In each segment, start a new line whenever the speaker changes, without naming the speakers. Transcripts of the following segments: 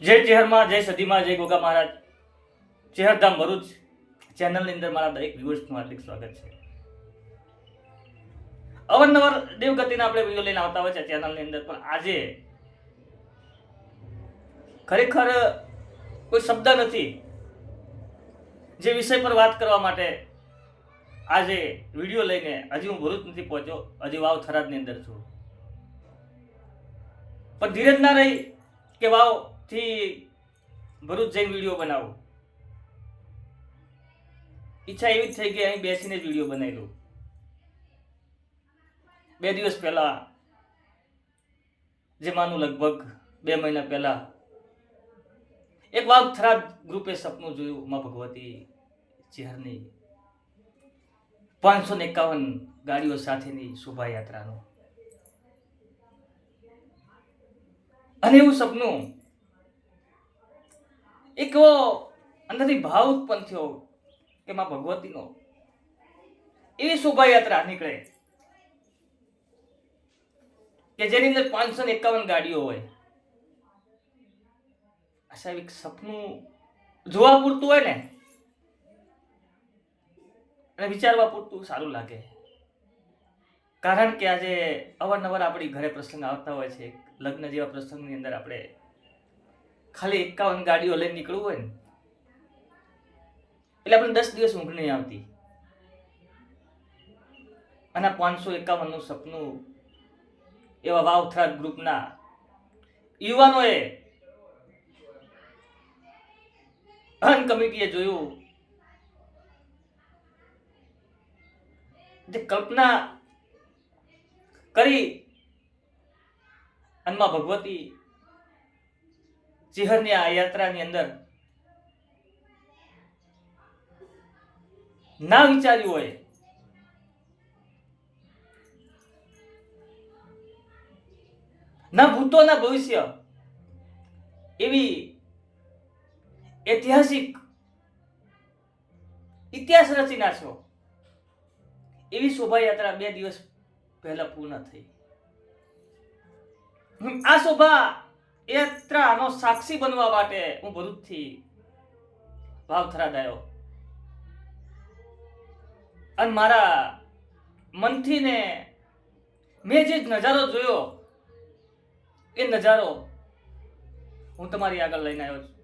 જય ચેહરમાં જય સદીમાં, જય ગોગા મહારાજ. ચેહરધામ ભરૂચ. ચેનલની અંદર મારા દરેક વ્યુઅર્સનું હાર્દિક સ્વાગત છે. અવારનવાર દેવગતિના આપણે વીડિયો લઈને આવતા હોય છે ચેનલની અંદર, પણ આજે ખરેખર કોઈ શબ્દ નથી જે વિષય પર વાત કરવા માટે આજે વીડિયો લઈને હજી હું ભરૂચ નથી પહોંચ્યો, હજી વાવ થરાદની અંદર છું. પણ ધીરજ ના રહી કે વાવથી ભરૂચ જઈને વીડિયો બનાવો. ઈચ્છા એવી જ થઈ કે અહીં બેસીને જ વીડિયો બનાવી દઉં બે દિવસ પહેલાં જેમાંનું લગભગ બે મહિના પહેલા, એક ખરાબ ગ્રુપે સપનું જોયું, માં ભગવતી ચેહરની પાંચસો ને એકાવન ગાડીઓ સાથેની શોભાયાત્રાનું. અને એવું સપનું એક અંદરથી ભાવ ઉત્પન્ન થયો કે માં ભગવતીનો. એવી શોભાયાત્રા નીકળે કે જેની અંદર પાંચસો ને એકાવન ગાડીઓ હોય. અસાવિક સપનું જોવા પૂરતું હોય ને, અને વિચારવા પૂરતું સારું લાગે. કારણ કે આજે અવારનવાર આપણી ઘરે પ્રસંગ આવતા હોય છે લગ્ન જેવા પ્રસંગની અંદર આપણે ખાલી એકાવન ગાડીઓ લઈને નીકળવું હોય ને, એટલે આપણે દસ દિવસ ઊંઘ નહીં આવતી. અને પાંચસો એકાવનનું સપનું એવા વાવથરા ગ્રુપના યુવાનોએ અહન કમિટીએ જોયું. જે કલ્પના કરી અનમાં ભગવતી ચિહરની આ યાત્રાની અંદર ના વિચાર્યું હોય. ના ભૂતો, ના ભવિષ્ય એવી ઐતિહાસિક ઇતિહાસ રચી નાખ્યો. એવી શોભાયાત્રા બે દિવસ પહેલા પૂર્ણ થઈ. આ શોભા યાત્રાનો સાક્ષી બનવા માટે હું ભરૂચથી વાવથરાદ આવ્યો અને મારા મનથી ને મેં જે નજારો જોયો, એ નજારો હું તમારી આગળ લઈને આવ્યો છું.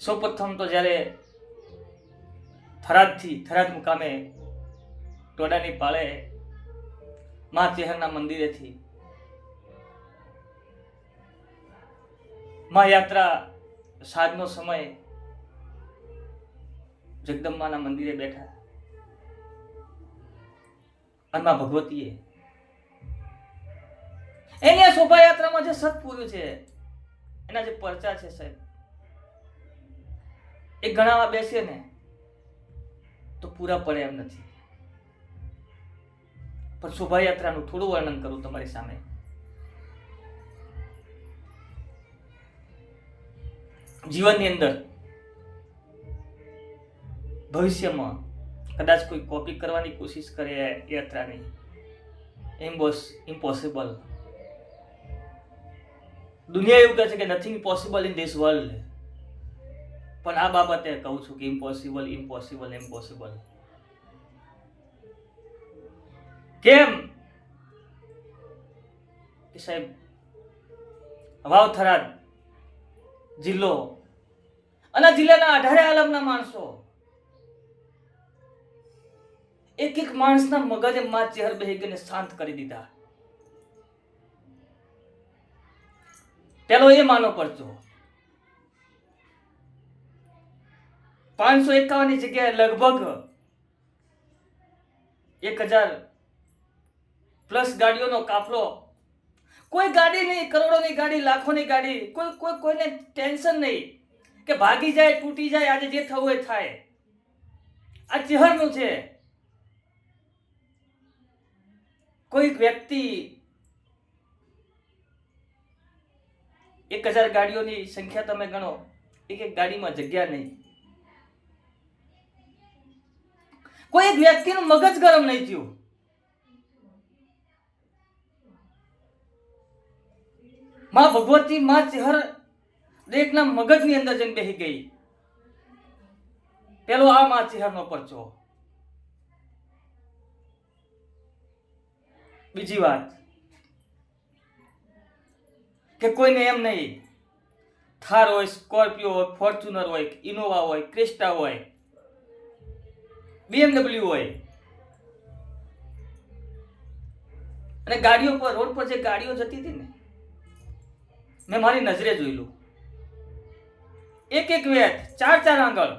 સૌપ્રથમ તો જ્યારે થરાદથી, થરાદ મુકામે ટોડાની પાળે મા ચેહરના મંદિરેથી મા યાત્રા સાંજનો સમય જગદંબાના મંદિરે બેઠા. અને મા ભગવતીએ એની આ શોભાયાત્રામાં જે સત પૂર્યું છે, એના જે પરચા છે સાહેબ, એ ગણાવા બેસે ને તો પૂરા પડે એમ નથી. પણ શોભાયાત્રાનું થોડું વર્ણન કરું તમારી સામે. જીવનની અંદર, ભવિષ્યમાં કદાચ કોઈ કોપી કરવાની કોશિશ કરે યાત્રાની ઇમ્પોસ ઇમ્પોસિબલ દુનિયા એવું કહે છે કે nothing possible in this world પણ આ બાબતે કહું છું કે ઇમ્પોસિબલ ઇમ્પોસિબલ ઇમ્પોસિબલ કેમ? કે સાહેબ, વાવ થરાદ જિલ્લો. અને જિલ્લાના અઢારે આલમના માણસો. એક એક માણસના મગજે માં ચહેર બેહી શાંત કરી દીધા. પેલો એ માનો પડતો. પાંચસો એકાવનની જગ્યાએ લગભગ એક હજાર પ્લસ ગાડીઓનો કાફલો કોઈ ગાડી નહીં, કરોડોની ગાડી, લાખોની ગાડી, કોઈ કોઈ, કોઈને ટેન્શન નહીં કે ભાગી જાય, તૂટી જાય, આજે જે થવું એ થાય. આ ચહેરનું છે. કોઈક વ્યક્તિ એક હજાર ગાડીઓની સંખ્યા તમે ગણો, એક એક ગાડીમાં જગ્યા નહીં. કોઈ એક વ્યક્તિનું મગજ ગરમ નહીં થયું. માં ભગવતી માં ચહેર દરેકના મગજની અંદર જઈને બેસી ગઈ. પેલો આ માં ચહેરનો પરચો. બીજી વાત. કે કોઈને એમ નહીં. થાર હોય, સ્કોર્પિયો હોય, ફોર્ચ્યુનર હોય, ઇનોવા હોય, ક્રિસ્ટા હોય બીએમડબલ્યુ હોય. અને ગાડીઓ પર, રોડ પર જે ગાડીઓ જતી હતી ને મેં મારી નજરે જોયેલું એક એક વેત ચાર ચાર આંગળ.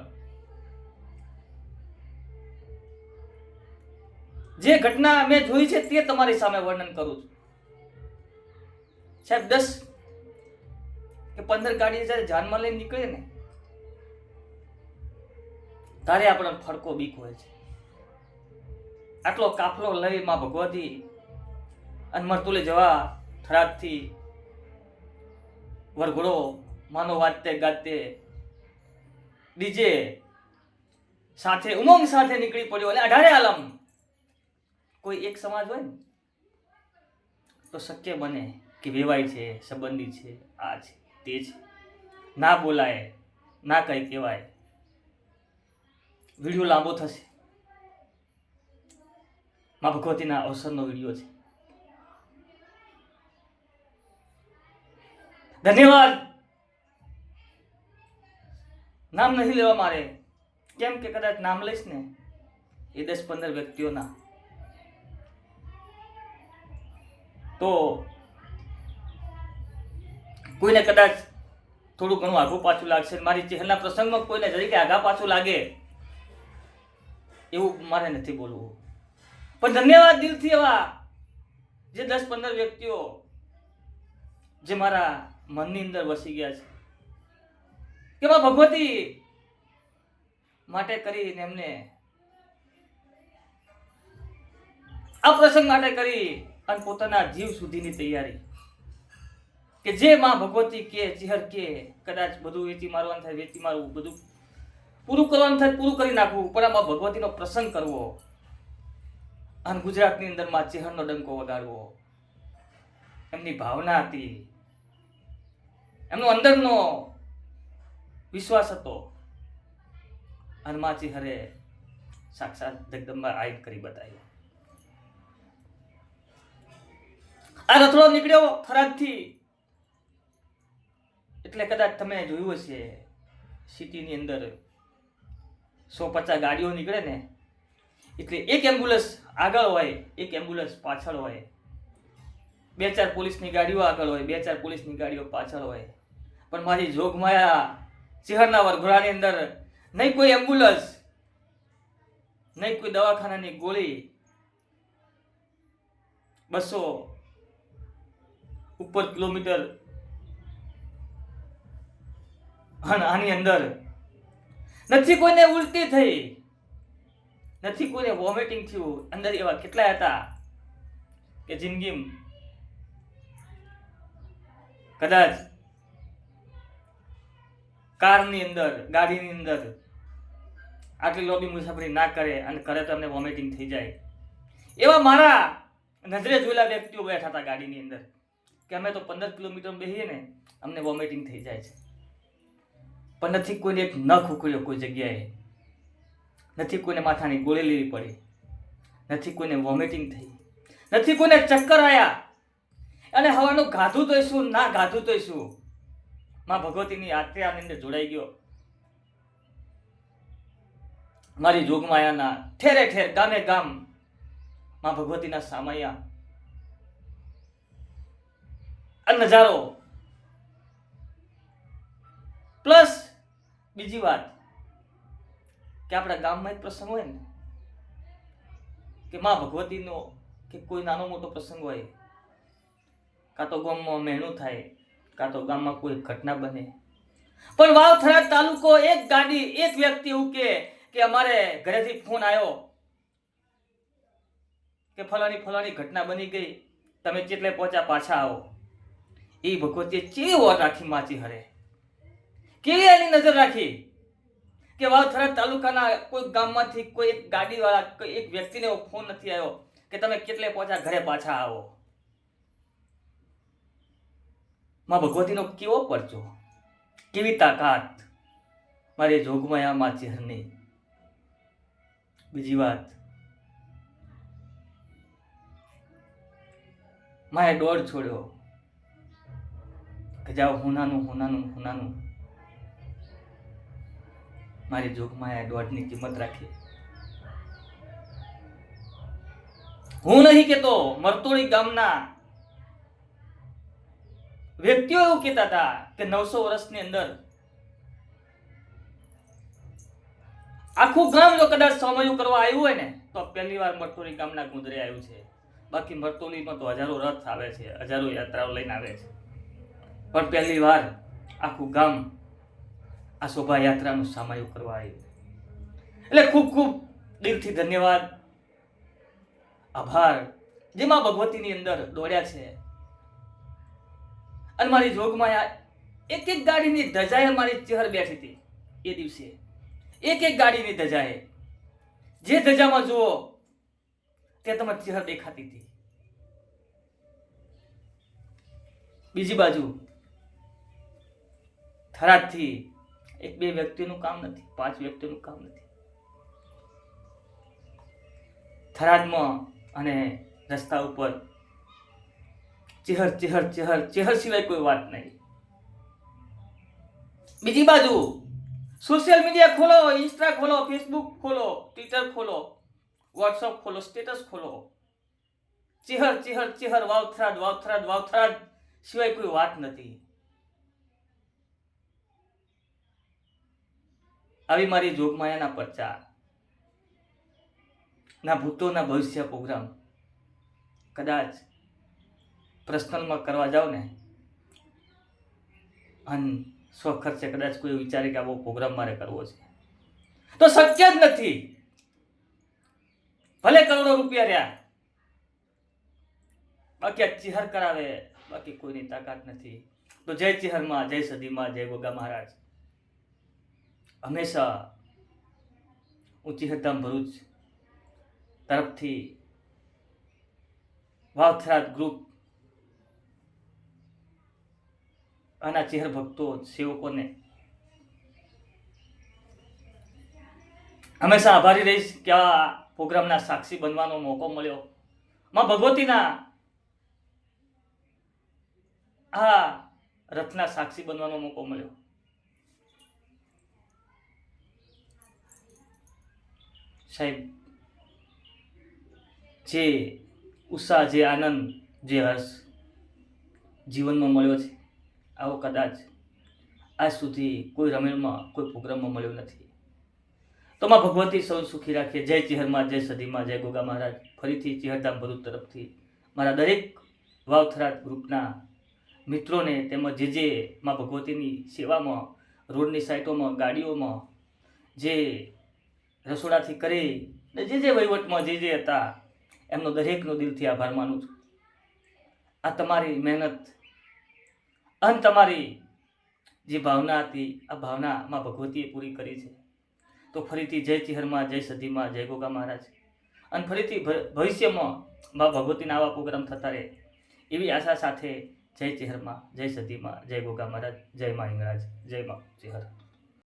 જે ઘટના મેં જોઈ છે તે તમારી સામે વર્ણન કરું છું. સાહેબ, દસ કે પંદર ગાડી જ્યારે જાનમાં લઈને નીકળે ને તારે આપણને ફડકો બીક હોય છે. આટલો કાફલો લઈ માં ભગવતી અને મરતુલે જવા થરાદથી વરઘોડો માનો વાજતે ગાતે ડીજે સાથે, ઉમંગ સાથે નીકળી પડ્યો અને અઢારે આલમ. કોઈ એક સમાજ હોય ને, તો શક્ય બને કે વેવાય છે, સંબંધી છે, આ છે, તે છે. ના બોલાય, ના કંઈ કહેવાય. વીડિયો લાંબો થશે. મા ભગવતીના અવસરનો વીડિયો છે. ધન્યવાદ. નામ નહીં લેવા મારે. કેમ કે કદાચ નામ લઈશ ને, એ દસ પંદર વ્યક્તિઓના. તો કોઈને કદાચ થોડું ઘણું આઘું પાછું લાગશે મારી ચહેલના પ્રસંગમાં કોઈને જરીકે આગા પાછું લાગે, એવું મારે નથી બોલવું. પણ ધન્યવાદ દિલથી એવા જે દસ પંદર વ્યક્તિઓ, જે મારા મનની અંદર વસી ગયા છે. કે માં ભગવતી માટે કરીને એમને આ પ્રસંગ માટે કરી અને પોતાના જીવ સુધીની તૈયારી. કે જે માં ભગવતી કે ચિહર કે, કદાચ બધું વેચી મારવાનું થાય, વેચી મારવું, બધું પૂરું કરવાનું થાય, પૂરું કરી નાખવું, પણ આમાં ભગવતીનો પ્રસંગ કરવો અને ગુજરાતની અંદરમાં ચેહરનો ડંકો વગાડવો. એમની ભાવના હતી. એમનો અંદરનો વિશ્વાસ હતો. હનુમાનજી હરે સાક્ષાત જગદંબા આયત કરી બતાવ્યો. આ રથડો નીકળ્યો થરાદથી. એટલે કદાચ તમે જોયું હશે, સિટીની અંદર સો પચાસ ગાડીઓ નીકળે ને, એટલે એક એમ્બ્યુલન્સ આગળ હોય, એક એમ્બ્યુલન્સ પાછળ હોય. બે ચાર પોલીસની ગાડીઓ આગળ હોય, બે ચાર પોલીસની ગાડીઓ પાછળ હોય. પણ મારી જોગમાયા શહેરના વરઘોડાની અંદર નહીં કોઈ એમ્બ્યુલન્સ નહીં કોઈ દવાખાનાની ગોળી, બસો ઉપર કિલોમીટર આની અંદર. નથી કોઈને ઉલટી થઈ. નથી કોઈને વોમિટિંગ થયું. અંદર એવા કેટલા હતા કે જિંદગી કદાચ કારની અંદર, ગાડીની અંદર. આટલી લોબી મુસાફરી ના કરે અને કરે તો અમને વોમિટિંગ થઈ જાય. એવા મારા નજરે જોયેલા વ્યક્તિઓ બેઠા હતા ગાડીની અંદર કે અમે તો પંદર કિલોમીટર બેસીએ ને, અમને વોમિટિંગ થઈ જાય છે. પણ નથી કોઈને એક નખ ઉકળ્યો કોઈ જગ્યાએ. નથી કોઈને માથાની ગોળી લેવી પડી. નથી કોઈને વોમિટિંગ થઈ. નથી કોઈને ચક્કર આવ્યા અને હવાનું ગાધું તો શું ના ગાધું તો શું માં ભગવતીની યાત્રાની અંદર જોડાઈ ગયો. મારી જોગમાયાના ઠેરે ઠેર ગામે ગામમાં ભગવતીના સામૈયા. આ નજારો. પ્લસ બીજી વાત કે આપણા ગામમાં એક પ્રસંગ હોય ને, કે માં ભગવતીનો કે કોઈ નાનો મોટો પ્રસંગ હોય, કાં તો ગામમાં મહેણું થાય કાં તો ગામમાં કોઈ ઘટના બને? પણ વાવથરા તાલુકો એક ગાડી, એક વ્યક્તિ ઉકે કે અમારે ઘરેથી ફોન આવ્યો કે ફલાણી ફલાણી ઘટના બની ગઈ, તમે કેટલે પહોંચ્યા પાછા આવો. એ ભગવતીએ ચેવી વાર રાખી માચી હરે? કેવી એની નજર રાખી? કે વાવથરા તાલુકાના કોઈ ગામમાંથી કોઈ એક ગાડીવાળા, કોઈ એક વ્યક્તિને ફોન નથી આવ્યો કે તમે કેટલે પહોંચ્યા ઘરે પાછા આવો? માં ભગવતીનો કેવો પરચો? કેવી તાકાત? મારી જોગમાયા માં ચેહરની. બીજી વાત. માએ દોડ છોડ્યો. કે જાઓ હુનાનું હુનાનું હુનાનું. મારી જોગમાયા દોઢની કિંમત રાખી. હું નહીં કેતો મરતોડી ગામના વ્યક્તિઓ એવું કહેતા હતા કે નવસો વર્ષની અંદર આખું ગામ જો કદાચ સમયું કરવા આવ્યું હોય ને, તો પહેલી વાર મરતોલી ગામના ગુંદરે આવ્યું છે. બાકી મરતોલીમાં તો હજારો રથ આવે છે, હજારો યાત્રાઓ લઈને આવે છે. પણ પહેલી વાર આખું ગામ આ શોભાયાત્રાનું સામાયું કરવા આવ્યું. એટલે ખૂબ ખૂબ દિલથી ધન્યવાદ, આભાર. જેમાં ભગવતીની અંદર દોડ્યા છે. અને મારી જોગમાં એક એક ગાડીની ધજાએ મારી ચહેર બેઠી હતી. એ દિવસે એક એક ગાડીની ધજાએ. જે ધજામાં જુઓ તે તમારી ચહેર દેખાતી હતી. બીજી બાજુ થરાદથી એક બે વ્યક્તિનું કામ નથી, પાંચ વ્યક્તિનું કામ નથી. થરાદમાં અને રસ્તા ઉપર ચેહર ચેહર ચેહર ચેહર સિવાય કોઈ વાત નહીં. બીજી બાજુ સોશિયલ મીડિયા ખોલો ઇન્સ્ટા ખોલો ફેસબુક ખોલો ટ્વિટર ખોલો વોટ્સઅપ ખોલો સ્ટેટસ ખોલો. ચેહર ચેહર ચેહર વાવથરાડ વાવથરાડ વાવથરાડ સિવાય કોઈ વાત નથી. આવી મારી જોગમાયાના પરચા. ના ભૂતોના ભવિષ્ય પ્રોગ્રામ. કદાચ પર્સનલમાં કરવા જાઓ ને, અને સ્વખર્ચે કદાચ કોઈ વિચારે કે આવો પ્રોગ્રામ મારે કરવો છે. તો શક્ય જ નથી. ભલે કરોડો રૂપિયા રહ્યા. બાકી આ ચિહર કરાવે, બાકી કોઈની તાકાત નથી. તો જય ચિહરમાં, જય સદીમાં, જય ગોગા મહારાજ. હંમેશા ઊંચી હદ્દામ ભરૂચ તરફથી વાવથરાત ગ્રુપ આના ચેહર ભક્તો સેવકોને હંમેશા આભારી રહીશ કે આ પ્રોગ્રામના સાક્ષી બનવાનો મોકો મળ્યો. માં ભગવતીના આ રથના સાક્ષી બનવાનો મોકો મળ્યો. સાહેબ, જે ઉત્સાહ, જે આનંદ, જે હર્ષ જીવનમાં મળ્યો છે. આવો કદાચ આજ સુધી કોઈ રમેણમાં કોઈ પ્રોગ્રામમાં મળ્યો નથી. તો માં ભગવતી સૌ સુખી રાખીએ. જય ચિહરમાં જય સદીમાં, જય ગોગા મહારાજ. ફરીથી ચિહરધામ ભરૂચ તરફથી મારા દરેક વાવથરાજ ગ્રુપના મિત્રોને તેમજ જે જે માં ભગવતીની સેવામાં, રોડની સાઇટોમાં ગાડીઓમાં જે રસોડાથી કરી ને જે જે વહીવટમાં જે જે હતા, એમનો દરેકનો દિલથી આભાર માનું છું. આ તમારી મહેનત અને તમારી જે ભાવના હતી, આ ભાવનામાં ભગવતીએ પૂરી કરી છે. તો ફરીથી જય ચિહરમાં જય સદીમાં જય ગોગા મહારાજ. અને ફરીથી ભવિષ્યમાં મા ભગવતીના આવા પ્રોગ્રામ થતા રહે, એવી આશા સાથે જય ચિહરમાં જય સદીમાં જય ગોગા મહારાજ, જય મા ઇંગરાજ જય મા ચિહર